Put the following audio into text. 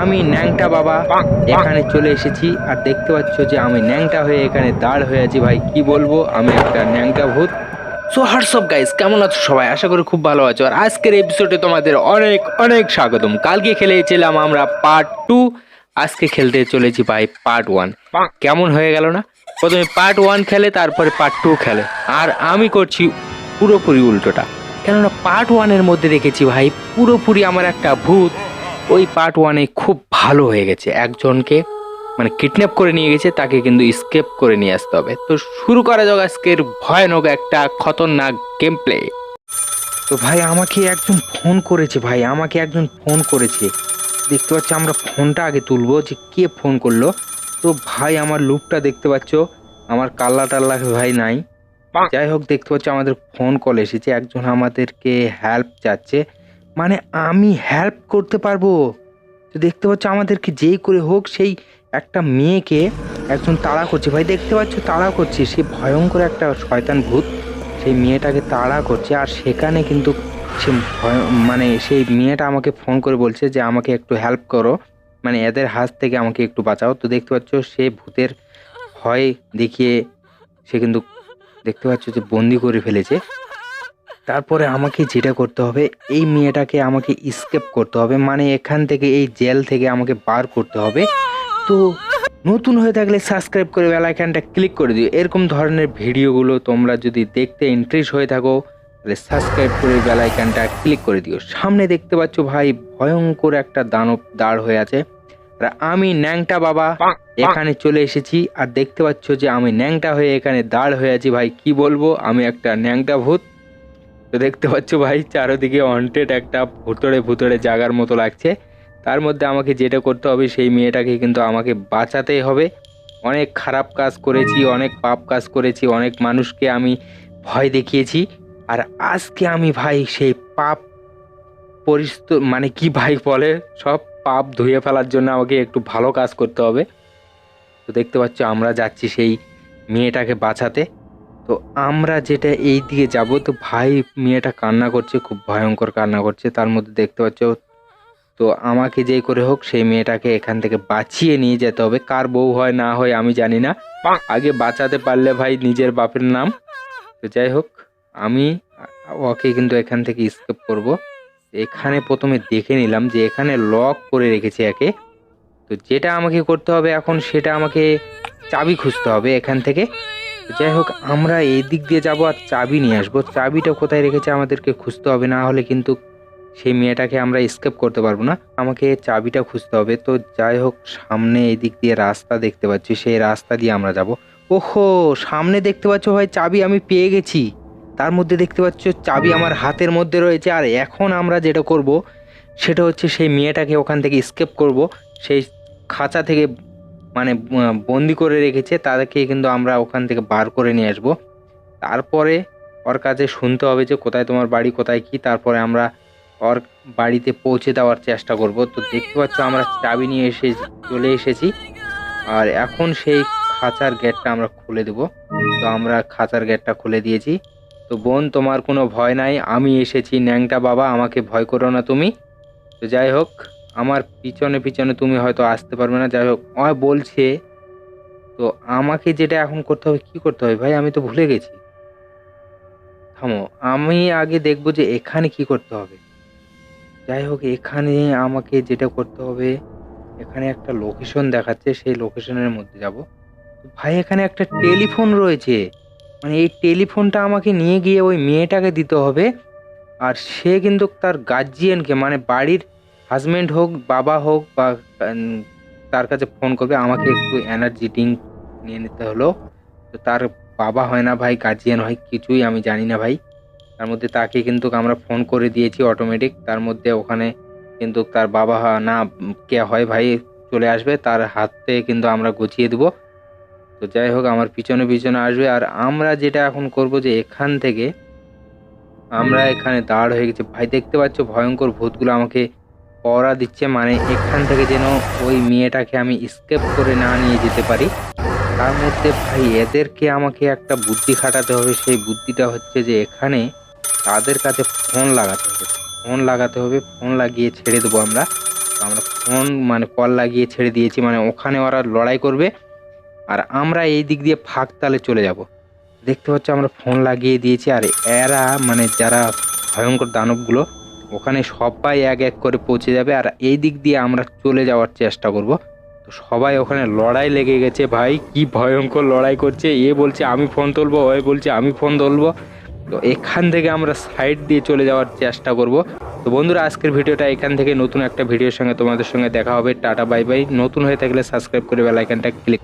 আমি ন্যাংটা বাবা এখানে চলে এসেছি আর দেখতে পাচ্ছ যে আমি ন্যাংটা হয়ে এখানে দাঁড় হয়ে আছি। ভাই কি বলব? আমি একটা ন্যাংটা ভূত। সো হোয়াটসঅ্যাপ গাইস কেমন আছো সবাই? আশা করি খুব ভালো আছো। আর আজকের এপিসোডে তোমাদের অনেক অনেক স্বাগতম। কালকে খেলেছিলাম আমরা পার্ট টু আজকে খেলতে চলেছি ভাই পার্ট ওয়ান কেমন হয়ে গেল না? প্রথমে পার্ট ওয়ান খেলে তারপরে পার্ট টু খেলে। আর আমি করছি পুরোপুরি উল্টোটা। কেননা পার্ট ওয়ানের মধ্যে দেখেছি ভাই পুরোপুরি আমার একটা ভূত। ওই পার্ট ওয়ানে খুব ভালো হয়ে গেছে। একজনকে মানে কিডন্যাপ করে নিয়ে গেছে তাকে কিন্তু স্কেপ করে নিয়ে আসতে হবে। তো শুরু করা যাক আজকের ভয়ানক একটা খতরনাক গেম প্লে তো ভাই আমাকে একজন ফোন করেছে ভাই আমাকে একজন ফোন করেছে। দেখতে পাচ্ছি আমরা ফোনটা আগে তুলবো যে কে ফোন করল। তো ভাই আমার লুকটা দেখতে পাচ্ছ আমার কাল্লা টাল্লা ভাই নাই। যাই হোক দেখতে পাচ্ছ আমাদের ফোন কল এসেছে একজন আমাদেরকে হেল্প চাচ্ছে। মানে আমি হেল্প করতে পারব। তো দেখতে পাচ্ছ আমাদেরকে যেই করে হোক, সেই একটা মেয়েকে একজন তাড়া করছে। ভাই, দেখতে পাচ্ছ তাড়া করছে। সে ভয়ঙ্কর একটা শয়তান ভূত। সেই মেয়েটাকে তাড়া করছে আর সেখানে কিন্তু সে মানে সেই মেয়েটা আমাকে ফোন করে বলছে যে, আমাকে একটু হেল্প করো। মানে এদের হাত থেকে আমাকে একটু বাঁচাও। তো দেখতে পাচ্ছ সে ভূতের ভয় দেখিয়ে সে কিন্তু দেখতে পাচ্ছ যে বন্দি করে ফেলেছে। তারপরে আমাকে যেটা করতে হবে এই মেয়েটাকে আমাকে স্কেপ করতে হবে। মানে এখান থেকে এই জেল থেকে আমাকে বার করতে হবে। তো নতুন হয়ে থাকলে সাবস্ক্রাইব করে বেল আইকনটা ক্লিক করে দিও। এরকম ধরনের ভিডিওগুলো তোমরা যদি দেখতে ইন্টারেস্ট হয়ে থাকো তাহলে সাবস্ক্রাইব করে বেল আইকনটা ক্লিক করে দিও। সামনে দেখতে পাচ্ছ ভাই ভয়ঙ্কর একটা দানব দাঁড় হয়ে আছে। আর আমি ন্যাংটা বাবা এখানে চলে এসেছি। আর দেখতে পাচ্ছ যে আমি ন্যাংটা হয়ে এখানে দাঁড় হয়ে আছি ভাই। কি বলব? আমি একটা ন্যাংটা ভূত। তো দেখতে পাচ্ছ ভাই, চারোদিকে অন্টেড একটা ভুতড়ে ভুতড়ে জাগার মতো লাগছে। তার মধ্যে আমাকে যেটা করতে হবে, সেই মেয়েটাকে কিন্তু আমাকে বাঁচাতেই হবে। অনেক খারাপ কাজ করেছি, অনেক পাপ কাজ করেছি, অনেক মানুষকে আমি ভয় দেখিয়েছি। আর আজকে আমি ভাই সেই পাপ পরিস্ত মানে কি ভাই বলে, সব পাপ ধুয়ে ফেলার জন্য আমাকে একটু ভালো কাজ করতে হবে। তো দেখতে পাচ্ছ, আমরা যাচ্ছি সেই মেয়েটাকে বাঁচাতে। তো আমরা যেটা এই দিকে যাব, তো ভাই মেয়েটা কান্না করছে, খুব ভয়ঙ্কর কান্না করছে, তার মধ্যে দেখতে পাচ্ছ, তো আমাকে যেই করে হোক, সেই মেয়েটাকে এখান থেকে বাঁচিয়ে নিয়ে যেতে হবে, কার বউ হয় না হয় আমি জানি না। আগে বাঁচাতে পারলে ভাই নিজের বাপের নাম। তো যাই হোক, আমি ওকে কিন্তু এখান থেকে স্কেপ করব। এখানে প্রথমে দেখে নিলাম যে এখানে লক করে রেখেছে একে। তো যেটা আমাকে করতে হবে এখন, সেটা আমাকে চাবি খুঁজতে হবে এখান থেকে। যাই হোক, আমরা এই দিক দিয়ে যাব আর চাবি নিয়ে আসব। চাবিটা কোথায় রেখেছে আমাদেরকে খুঁজতে হবে, না হলে কিন্তু সেই মেয়েটাকে আমরা স্কেপ করতে পারব না। আমাকে চাবিটা খুঁজতে হবে। তো যাই হোক, সামনে এই দিক দিয়ে রাস্তা দেখতে পাচ্ছি, সেই রাস্তা দিয়ে আমরা যাব। ওহো, সামনে দেখতে পাচ্ছ ভাই, চাবি আমি পেয়ে গেছি। তার মধ্যে দেখতে পাচ্ছ, চাবি আমার হাতের মধ্যে রয়েছে। আর এখন আমরা যেটা করব, সেটা হচ্ছে সেই মেয়েটাকে ওখান থেকে স্কেপ করব। সেই খাঁচা থেকে মানে বন্দি করে রেখেছে, তাদেরকে কিন্তু আমরা ওখান থেকে বার করে নিয়ে আসব। তারপরে ওর কাছে শুনতে হবে যে কোথায় তোমার বাড়ি, কোথায় কি, তারপরে আমরা ওর বাড়িতে পৌঁছে দেওয়ার চেষ্টা করব। তো দেখতে পাচ্ছ আমরা চাবি নিয়ে এসে, চলে এসেছি। আর এখন সেই খাঁচার গেটটা আমরা খুলে দেব। তো আমরা খাঁচার গেটটা খুলে দিয়েছি। তো বোন, তোমার কোনো ভয় নাই, আমি এসেছি। ন্যাংটা বাবা, আমাকে ভয় করো না তুমি। তো যাই হোক। আমার পিছনে পিছনে তুমি হয়তো আসতে পারবে না। যাই হোক আমায় বলছে, তো আমাকে যেটা এখন করতে হবে, কি করতে হবে? ভাই, আমি তো ভুলে গেছি। থামো, আমি আগে দেখব যে এখানে কি করতে হবে। যাই হোক, এখানে আমাকে যেটা করতে হবে, এখানে একটা লোকেশন দেখাচ্ছে, সেই লোকেশনের মধ্যে যাব। ভাই, এখানে একটা টেলিফোন রয়েছে। মানে এই টেলিফোনটা আমাকে নিয়ে গিয়ে ওই মেয়েটাকে দিতে হবে, আর সে কিন্তু তার গার্জিয়ানকে মানে বাড়ির হাজবেন্ড হোক, বাবা হোক বা তার কাছে ফোন করবে, আমাকে একটু এনার্জি ড্রিঙ্ক নিয়ে নিতে হলো। তো তার বাবা হয় না ভাই গার্জিয়ান হয়, কিছুই আমি জানি না ভাই। তার মধ্যে তাকে কিন্তু আমরা ফোন করে দিয়েছি অটোমেটিক তার মধ্যে ওখানে কিন্তু তার বাবা না, কে হয় ভাই, চলে আসবে, তার হাতে কিন্তু আমরা গুছিয়ে দেবো। তো যাই হোক, আমার পিছনে পিছনে আসবে। আর আমরা যেটা এখন করব যে এখান থেকে আমরা এখানে দাঁড় হয়ে গেছি। ভাই, দেখতে পাচ্ছ, ভয়ঙ্কর ভূতগুলো আমাকে পড়া দিচ্ছে মানে এখান থেকে যেন ওই মেয়েটাকে আমি স্কেপ করে না নিয়ে যেতে পারি। তার মধ্যে ভাই এদেরকে আমাকে একটা বুদ্ধি খাটাতে হবে। সেই বুদ্ধিটা হচ্ছে যে এখানে তাদের কাছে ফোন লাগাতে হবে। ফোন লাগাতে হবে। ফোন লাগিয়ে ছেড়ে দেবো আমরা। আমরা ফোন মানে কল লাগিয়ে ছেড়ে দিয়েছি। মানে ওখানে ওরা লড়াই করবে। আর আমরা এই দিক দিয়ে ফাঁক তালে চলে যাব। দেখতে পাচ্ছ আমরা ফোন লাগিয়ে দিয়েছি। আর এরা মানে যারা ভয়ঙ্কর দানবগুলো ওখানে সবাই এক এক করে পৌঁছে যাবে আর এই দিক দিয়ে আমরা চলে যাওয়ার চেষ্টা করব। তো সবাই ওখানে লড়াই লেগে গেছে, ভাই। কি ভয়ঙ্কর লড়াই করছে। এ বলছে, আমি ফোন তুলবো ওই বলছে, আমি ফোন তুলবো। তো এখান থেকে আমরা সাইড দিয়ে চলে যাওয়ার চেষ্টা করব। তো বন্ধুরা, আজকের ভিডিওটা এখান থেকে। নতুন একটা ভিডিওর সঙ্গে তোমাদের সঙ্গে দেখা হবে। Tata, bye bye. নতুন হয়ে থাকলে সাবস্ক্রাইব করে বেল আইকনটা ক্লিক